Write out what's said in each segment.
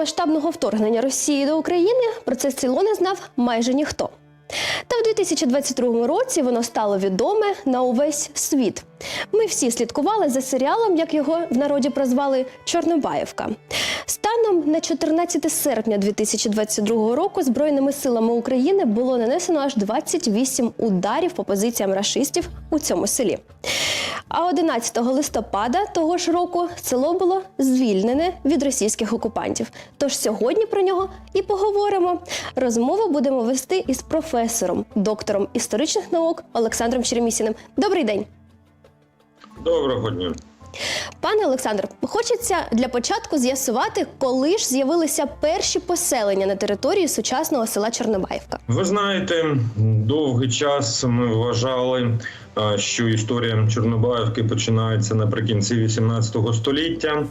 повномасштабного вторгнення Росії до України про це село не знав майже ніхто. Та в 2022 році воно стало відоме на увесь світ. Ми всі слідкували за серіалом, як його в народі прозвали Чорнобаївка. Станом на 14 серпня 2022 року Збройними силами України було нанесено аж 28 ударів по позиціям рашистів у цьому селі. А 11 листопада того ж року село було звільнене від російських окупантів. Тож сьогодні про нього і поговоримо. Розмову будемо вести із професором, доктором історичних наук Олександром Черемісіним. Добрий день, Доброго дня. пане Олександр. Хочеться для початку з'ясувати, коли ж з'явилися перші поселення на території сучасного села Чорнобаївка. Ви знаєте, довгий час ми вважали, що історія Чорнобаївки починається наприкінці 18 століття,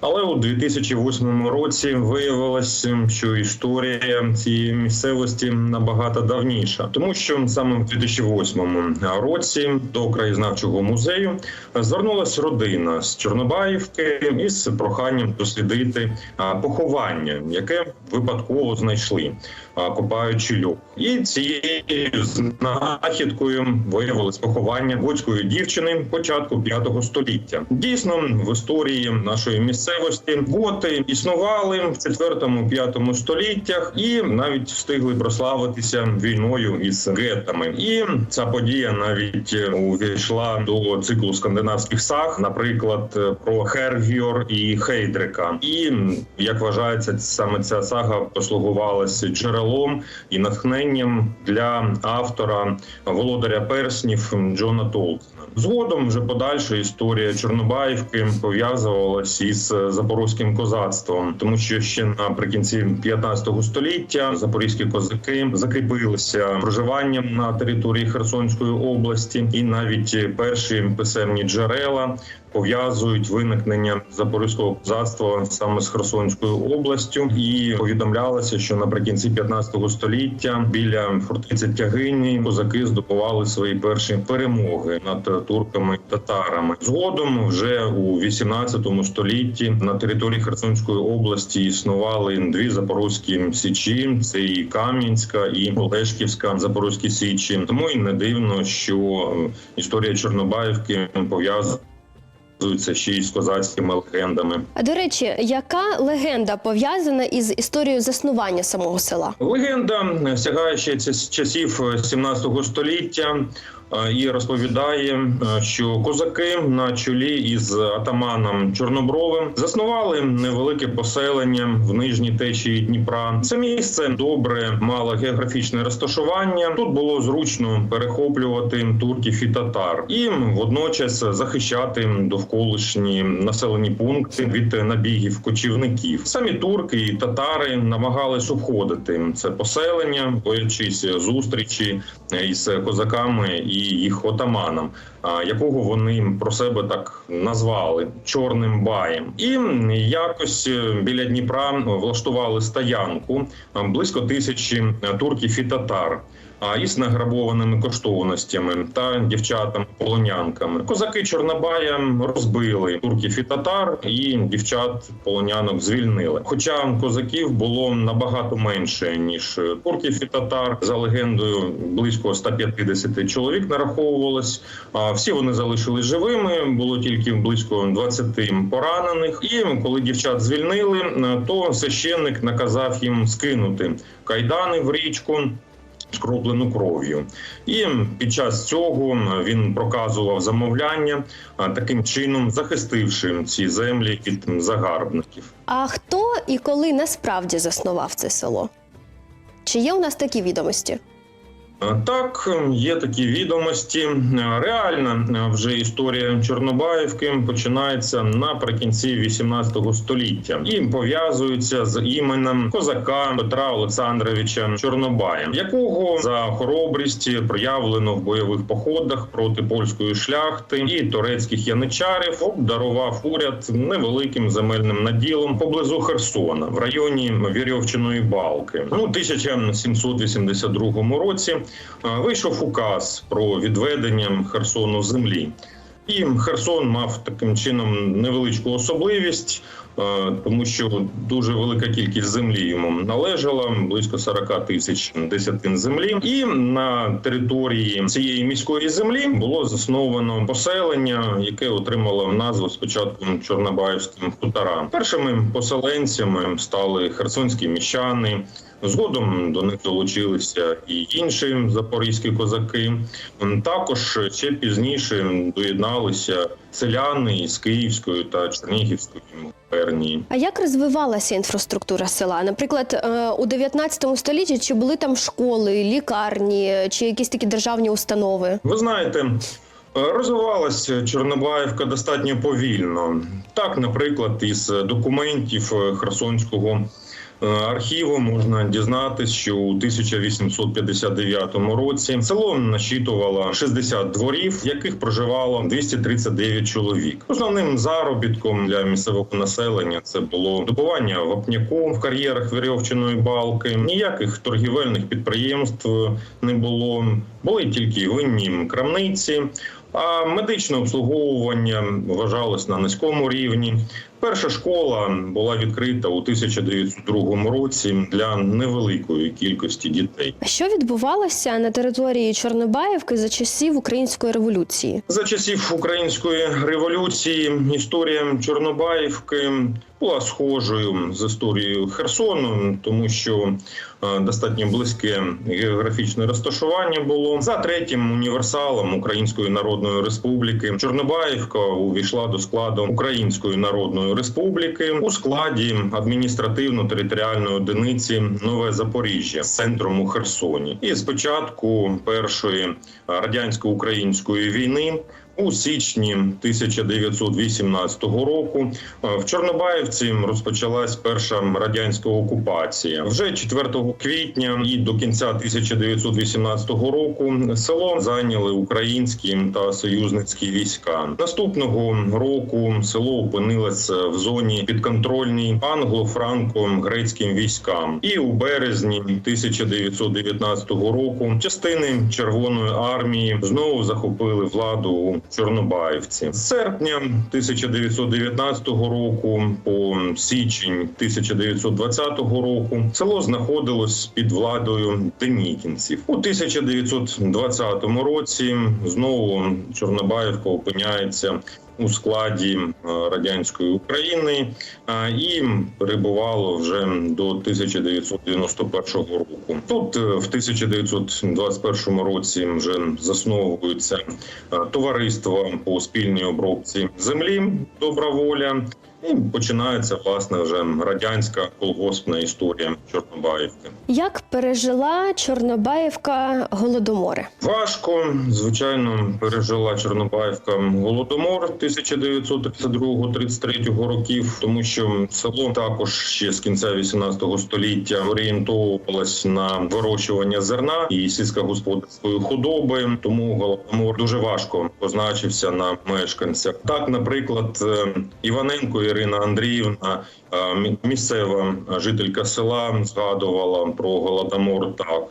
але у 2008 році виявилося, що історія цієї місцевості набагато давніша, тому що саме в 2008 році до краєзнавчого музею звернулася родина з Чорнобаївки із проханням дослідити поховання, яке випадково знайшли, копаючи льох. І цією знахідкою виявилось поховання готської дівчини початку 5 століття. Дійсно, в історії нашої місцевості готи існували в 4-5 століттях і навіть встигли прославитися війною із гетами. І ця подія навіть увійшла до циклу скандинавських саг, наприклад, про Хергіор і Хейдрика. І як вважається, саме ця сага послугувалася джерелом і натхненням для автора володаря перснів Джона Толкіна. Згодом вже подальша історія Чорнобаївки пов'язувалася із запорозьким козацтвом, тому що ще наприкінці 15 століття запорізькі козаки закріпилися проживанням на території Херсонської області, і навіть перші писемні джерела пов'язують виникнення запорізького козацтва саме з Херсонською областю, і повідомлялося, що наприкінці 15 століття біля фортеці Тягині козаки здобували свої перші перемоги над турками і татарами. Згодом, вже у 18 столітті, на території Херсонської області існували дві запорозькі січі: це і Кам'янська, і Олешківська запорозькі січі. Тому і не дивно, що історія Чорнобаївки пов'язана пов'язуються ще й з козацькими легендами. А до речі, яка легенда пов'язана із історією заснування самого села? Легенда сягає ще з часів 17 століття. Е, І розповідає, е, що козаки на чолі із атаманом Чорнобровим заснували невелике поселення в нижній течії Дніпра. Це місце добре мало географічне розташування. Тут було зручно перехоплювати турків і татар, і водночас захищати довколишні населені пункти від набігів кочівників. Самі турки і татари намагались обходити це поселення, боячись зустрічі із козаками і їх отаманом, а, якого вони про себе так назвали чорним баєм, і якось е, біля Дніпра влаштували стоянку близько тисячі турків і татар. А із награбованими коштовностями та дівчатами полонянками козаки Чорнобая розбили турків і татар, і дівчат полонянок звільнили. Хоча козаків було набагато менше ніж турків і татар. За легендою близько 150 чоловік нараховувалось. А всі вони залишились живими. Було тільки близько 20 поранених. І коли дівчат звільнили, то священник наказав їм скинути кайдани в річку скроплену кров'ю, і під час цього він проказував замовляння, таким чином захистивши ці землі від загарбників. А хто і коли насправді заснував це село? Чи є у нас такі відомості? А, Так, є такі відомості. Реальна вже історія Чорнобаївки починається наприкінці 18 століття і пов'язується з іменем козака Петра Олександровича Чорнобая, якого за хоробрість проявлено в бойових походах проти польської шляхти і турецьких яничарів обдарував уряд невеликим земельним наділом поблизу Херсона в районі Вірьовчиної балки. Ну, У 1782 році е, вийшов указ про відведення Херсону землі. І Херсон мав таким чином невеличку особливість. Е, тому що дуже велика кількість землі йому належала близько 40 тисяч десятин землі. І на території цієї міської землі було засновано поселення, яке отримало назву спочатку Чорнобаївським хутора. Першими поселенцями стали херсонські міщани. Згодом до них долучилися і інші запорізькі козаки. Також ще пізніше доєдналися селяни із Київської та Чернігівської губернії. А як розвивалася інфраструктура села? Наприклад, е, у 19 столітті чи були там школи, лікарні чи якісь такі державні установи? Ви знаєте, е, розвивалася Чорнобаївка достатньо повільно. Так, наприклад, із документів е, Херсонського архіву можна дізнатись, що у 1859 році село насчитувало 60 дворів, в яких проживало 239 чоловік. Основним заробітком для місцевого населення це було добування вапняку в кар'єрах вірьовчаної балки. Ніяких торгівельних підприємств не було. Були тільки винні крамниці. А медичне обслуговування вважалось на низькому рівні. Перша школа була відкрита у 1902 році для невеликої кількості дітей. Що відбувалося на території Чорнобаївки за часів української революції? За часів української революції історія Чорнобаївки була схожою з історією Херсону, тому що е, достатньо близьке географічне розташування було за третім універсалом Української Народної Республіки. Чорнобаївка увійшла до складу Української Народної Республіки у складі адміністративно-територіальної одиниці Нове Запоріжжя з центром у Херсоні. І спочатку першої радянсько-української війни. У січні 1918 року е, в Чорнобаївці розпочалась перша радянська окупація. Вже 4 квітня і до кінця 1918 року село зайняли українські та союзницькі війська. Наступного року село опинилося в зоні підконтрольній англо-франко-грецьким військам. І у березні 1919 року частини Червоної армії знову захопили владу у Чорнобаївці. З серпня 1919 року по січень 1920 року село знаходилось під владою денікінців. У 1920 році знову Чорнобаївка опиняється. У складі е, радянської України і перебувало вже до 1991 року. Тут е, в 1921 році вже засновується е, товариство по спільній обробці землі Добра воля. І починається власне вже радянська колгоспна історія Чорнобаївки. Як пережила Чорнобаївка голодомори? Важко, звичайно, пережила Чорнобаївка голодомор 1932-33 років, тому що село також ще з кінця 18 століття орієнтовувалось на вирощування зерна і сільськогосподарської худоби. Тому голодомор дуже важко позначився на мешканцях. Так, наприклад, е, Іваненко Ірина Андріївна, е, місцева жителька села, згадувала про голодомор так.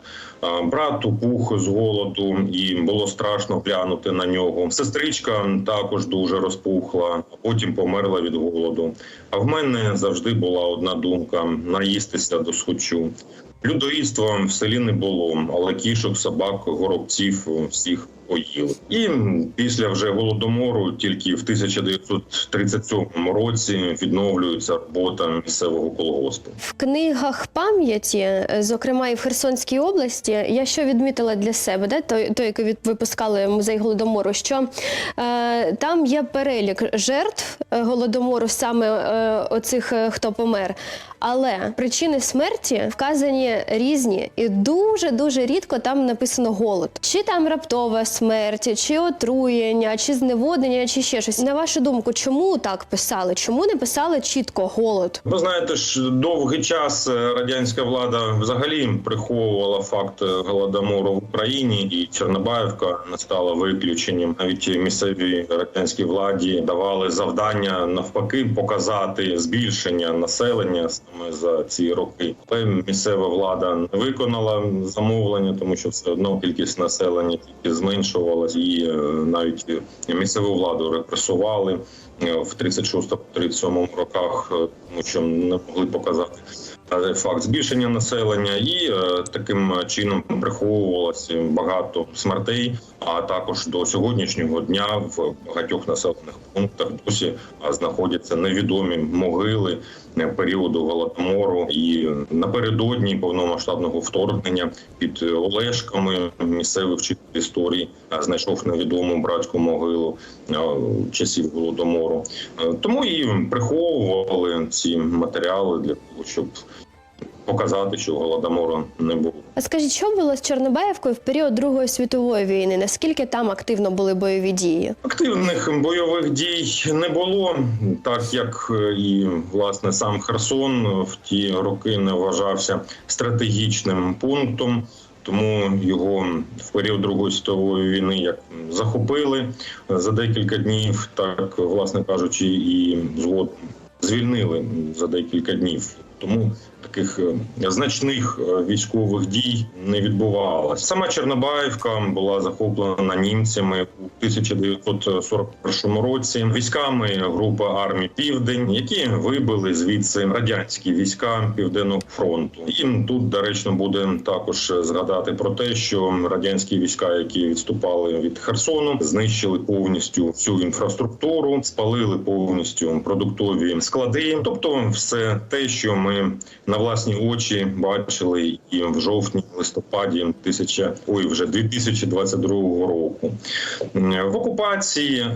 Брат упух з голоду, і було страшно глянути на нього. Сестричка також дуже розпухла, а потім померла від голоду. А в мене завжди була одна думка: наїстися до схочу. Людоїдства в селі не було, але кішок, собак, горобців всіх поїли. І після вже голодомору, тільки в 1937 році відновлюється робота місцевого колгоспу. В книгах пам'яті, зокрема і в Херсонській області, я що відмітила для себе, де той, той який від- випускали музей голодомору, що е, там є перелік жертв е, голодомору, саме е, оцих, е, хто помер. Але причини смерті вказані різні, і дуже дуже рідко там написано голод. Чи там раптова смерть, чи отруєння, чи зневоднення, чи ще щось. На вашу думку, чому так писали? Чому не писали чітко голод? Ви знаєте ж, довгий час е, радянська влада взагалі приховувала факт е, голодомору в Україні, і Чорнобаївка не стала виключенням. Навіть місцевій радянській владі давали завдання навпаки показати збільшення населення саме за ці роки. Але місцева влада не виконала замовлення, тому що все одно кількість населення тільки зменшувалась, і е, навіть місцеву владу репресували е, в 36-37 роках, е, тому що не могли показати факт збільшення населення, і е, таким чином приховувалося багато смертей. А також до сьогоднішнього дня в багатьох населених пунктах досі знаходяться невідомі могили е, періоду голодомору. І напередодні повномасштабного вторгнення під е, Олешками місцевий вчитель історії знайшов невідому братську могилу часів голодомору. Е, Тому і приховували ці матеріали для того, щоб показати, що голодомору не було. А скажіть, що було з Чорнобаївкою в період Другої світової війни? Наскільки там активно були бойові дії? Активних бойових дій не було, так як е, і власне сам Херсон в ті роки не вважався стратегічним пунктом. Тому його в період Другої світової війни як захопили за декілька днів, так власне кажучи, і згодом звільнили за декілька днів. Тому таких е, значних е, військових дій не відбувалося. Сама Чорнобаївка була захоплена німцями у 1941 році військами групи армії Південь, які вибили звідси радянські війська Південного фронту. І тут доречно буде також згадати про те, що радянські війська, які відступали від Херсону, знищили повністю всю інфраструктуру, спалили повністю продуктові склади, тобто все те, що ми на власні очі бачили і в жовтні, листопаді тисяча ой, вже 2022 року. В окупації е,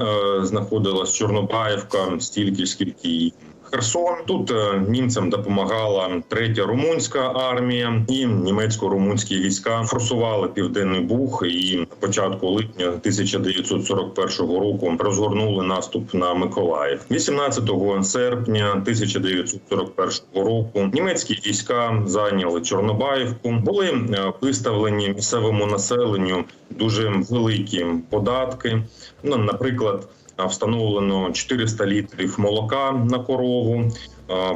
знаходилась Чорнобаївка стільки, скільки і Херсон. Тут е, німцям допомагала третя румунська армія і німецько-румунські війська форсували південний Буг і на початку липня 1941 року розгорнули наступ на Миколаїв. 18 серпня 1941 року німецькі війська зайняли Чорнобаївку. Були е, виставлені місцевому населенню дуже великі податки. Ну, наприклад. Встановлено 400 літрів молока на корову,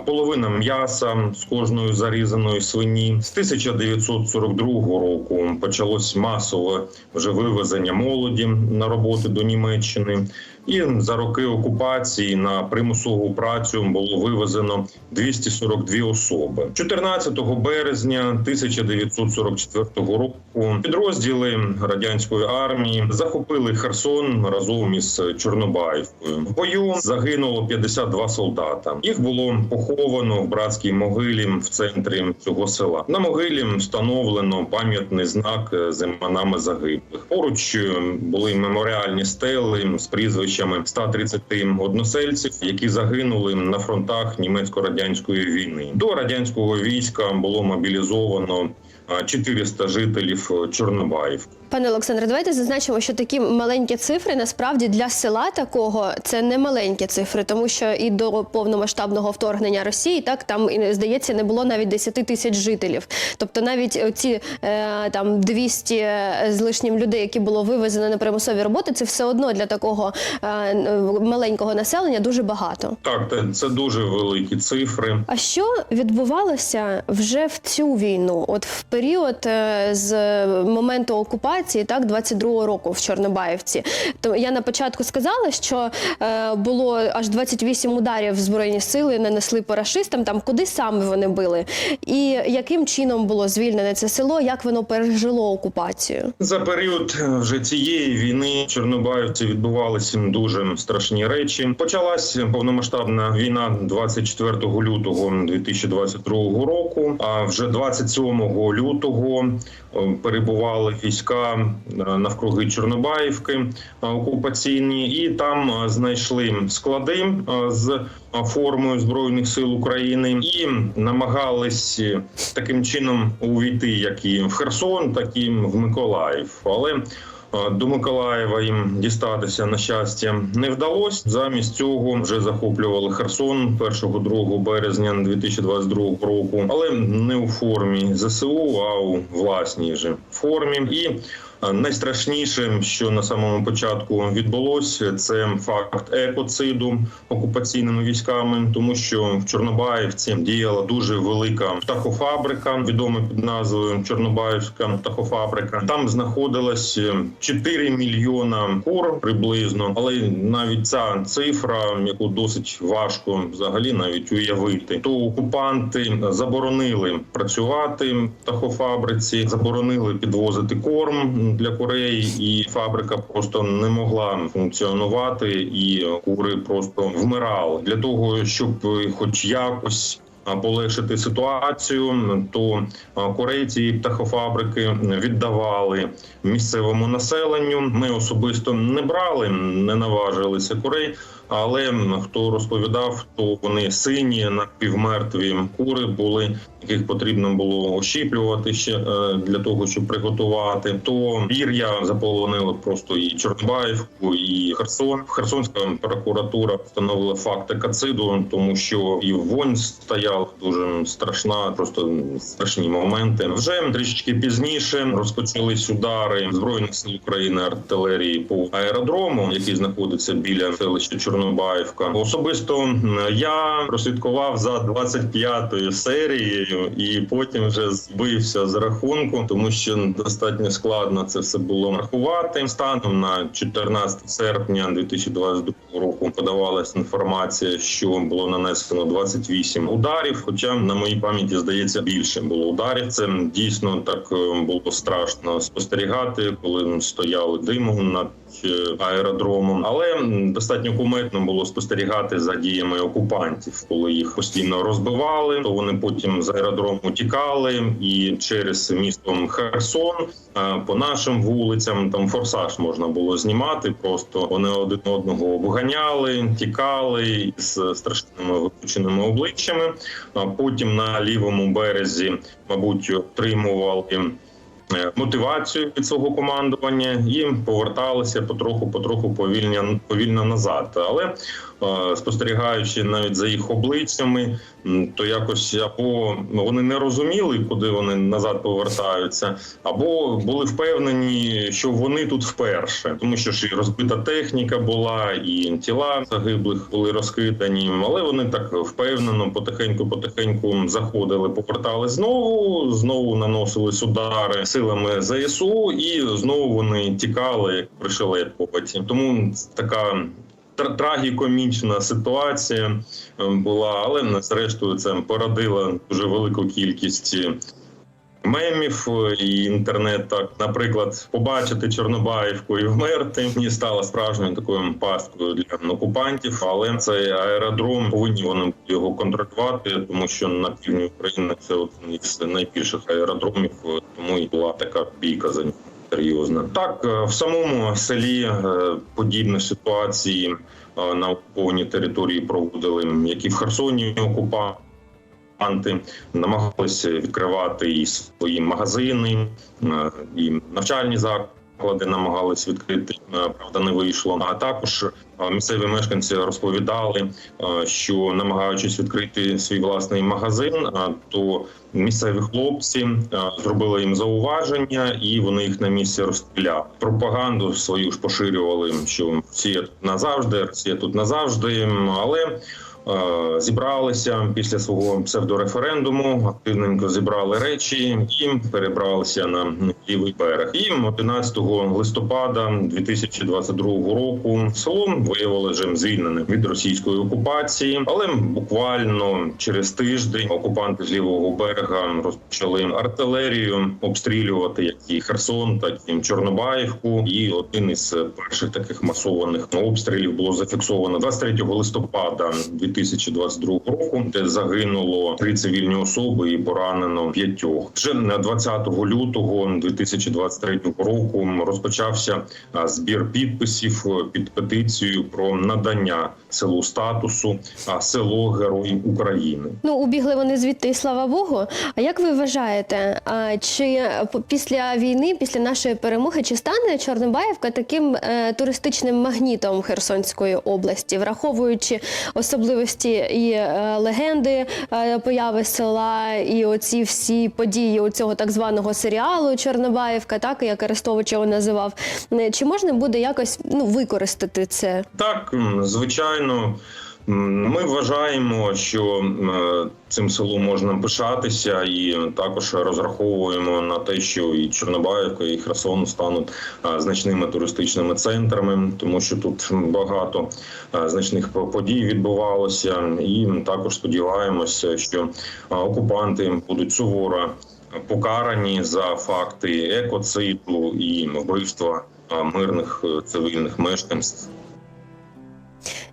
половина м'яса з кожної зарізаної свині. З 1942 року почалось масове вже вивезення молоді на роботи до Німеччини. І за роки окупації на примусову працю було вивезено 242 особи. 14 березня 1944 року підрозділи радянської армії захопили Херсон разом із Чорнобаївкою. В бою загинуло 52 солдата. Їх було поховано в братській могилі в центрі цього села. На могилі встановлено пам'ятний знак з іменами загиблих. Поруч були меморіальні стели з прізвищами 131 односельців, які загинули на фронтах німецько-радянської війни. До радянського війська було мобілізовано а, 400 жителів Чорнобаївки. Пане Олександре, давайте зазначимо, що такі маленькі цифри насправді для села такого це не маленькі цифри, тому що і до повномасштабного вторгнення Росії так там здається не було навіть 10 тисяч жителів. Тобто навіть ці е, там 200 з лишнім людей, які було вивезено на примусові роботи, це все одно для такого е, маленького населення дуже багато. Так, це дуже великі цифри. А що відбувалося вже в цю війну? От в період е, з моменту окупації, так 22-го року в Чорнобаївці. То я на початку сказала, що е, було аж 28 ударів збройні сили нанесли по рашистам. Там куди саме вони били, і яким чином було звільнене це село, як воно пережило окупацію? За період е, вже цієї війни Чорнобаївці відбувалися дуже страшні речі. Почалась повномасштабна війна 24 лютого 2022 року. А вже 27 лютого перебували війська е, навкруги Чорнобаївки е, окупаційні, і там е, знайшли склади з формою збройних сил України і намагались таким чином увійти як і в Херсон, так і в Миколаїв. Але до Миколаєва їм дістатися на щастя не вдалося. Замість цього вже захоплювали Херсон 1-2 березня 2022 року, але не у формі ЗСУ, а у власній же формі. І Найстрашніше, що на самому початку відбулося, це факт екоциду окупаційними військами, тому що в Чорнобаївці діяла дуже велика птахофабрика, відома під назвою Чорнобаївська птахофабрика. Там знаходилось 4 мільйона кур приблизно, але навіть ця цифра, яку досить важко взагалі навіть уявити, то окупанти заборонили працювати в птахофабриці, заборонили підвозити корм для курей, і фабрика просто не могла функціонувати, і кури просто вмирали для того, щоб хоч якось. Полегшити ситуацію, то корейці птахофабрики віддавали місцевому населенню. Ми особисто не брали, не наважилися курей. Але хто розповідав, то вони сині напівмертві кури були, яких потрібно було ощіплювати ще е, для того, щоб приготувати. То пір'я заполонили просто і Чорнобаївку, і Херсон. Херсонська прокуратура встановила факт екоциду, тому що і вонь стояла дуже страшна, просто страшні моменти. Вже трішечки пізніше розпочались удари збройних сил України артилерії по аеродрому, який знаходиться біля селища Чорнобаївка. Особисто я прослідкував за 25-ю серією, і потім вже збився з рахунку, тому що достатньо складно це все було рахувати. Станом на 14 серпня 2022 року подавалася інформація, що було нанесено 28 ударів. Хоча на моїй пам'яті здається більше було ударів. Це дійсно так е, було страшно спостерігати, коли стояли димом над аеродромом, але достатньо куметно було спостерігати за діями окупантів, коли їх постійно розбивали. То вони потім з аеродрому тікали, і через місто Херсон е, по нашим вулицям там форсаж можна було знімати. Просто вони один одного обганяли, тікали з страшними випученими обличчями. А потім на лівому березі, мабуть, отримували мотивацію від свого командування і поверталися потроху, потроху повільно, повільно назад. Але е, спостерігаючи навіть за їх обличчями, то якось або вони не розуміли, куди вони назад повертаються, або були впевнені, що вони тут вперше, тому що ж і розбита техніка була, і тіла загиблих були розкидані. Але вони так впевнено, потихеньку, потихеньку заходили, повертали знову, знову наносились удари силами ЗСУ, і знову вони тікали як пришелепуваті. Тому така. Трагікомічна ситуація е, була, але зрештою це породило дуже велику кількість мемів е, і інтернет. Так, наприклад, побачити Чорнобаївку і вмерти мені стало справжньою такою пасткою для окупантів. Але цей аеродром повинні вони його контролювати, тому що на півдні України це один із найбільших аеродромів, е, тому і була така бійка за нього. Серйозно так е, в самому селі подібні ситуації на окупованій території проводили, як і в Херсоні окупанти окупанти намагалися відкривати і свої магазини, е, і навчальні заклади намагались відкрити. е, Правда, не вийшло. А також е, місцеві мешканці розповідали, що намагаючись відкрити свій власний магазин, то місцеві хлопці зробили їм зауваження, і вони їх на місці розстріляли. Пропаганду свою ж поширювали, що Росія тут назавжди, Росія тут назавжди, але. Е, Зібралися після свого псевдореферендуму, активненько зібрали речі і перебралися на лівий берег. І 11 листопада 2022 року село виявилося вже звільненим від російської окупації, але буквально через тиждень окупанти з лівого берега розпочали артилерію обстрілювати як і Херсон, так і Чорнобаївку. І один із перших таких масованих обстрілів було зафіксовано 23 листопада 2022 року, де загинуло три цивільні особи і поранено п'ятьох. Вже на 20 лютого 2023 року розпочався збір підписів е, під петицію про надання селу статусу село Герой України. Ну, убігли вони звідти, слава Богу. А як ви вважаєте, чи після війни, після нашої перемоги, чи стане Чорнобаївка таким е, туристичним магнітом Херсонської області, враховуючи особливості можливості і е, легенди е, появи села, і оці всі події у цього так званого серіалу Чорнобаївка, так як Арестович його називав. Е, Чи можна буде якось ну використати це? Так, звичайно. Ми вважаємо, що е, цим селом можна пишатися, і також розраховуємо на те, що і Чорнобаївка, і Херсон стануть е, значними туристичними центрами, тому що тут багато е, значних подій відбувалося, і також сподіваємося, що окупанти будуть суворо покарані за факти екоциду і вбивства мирних цивільних мешканців.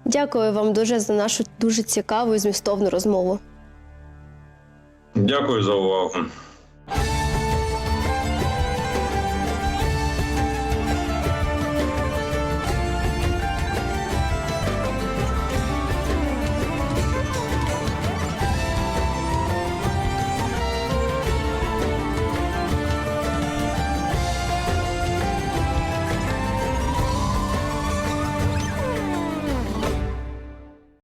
Дякую вам дуже за нашу дуже цікаву і змістовну розмову. Дякую за увагу.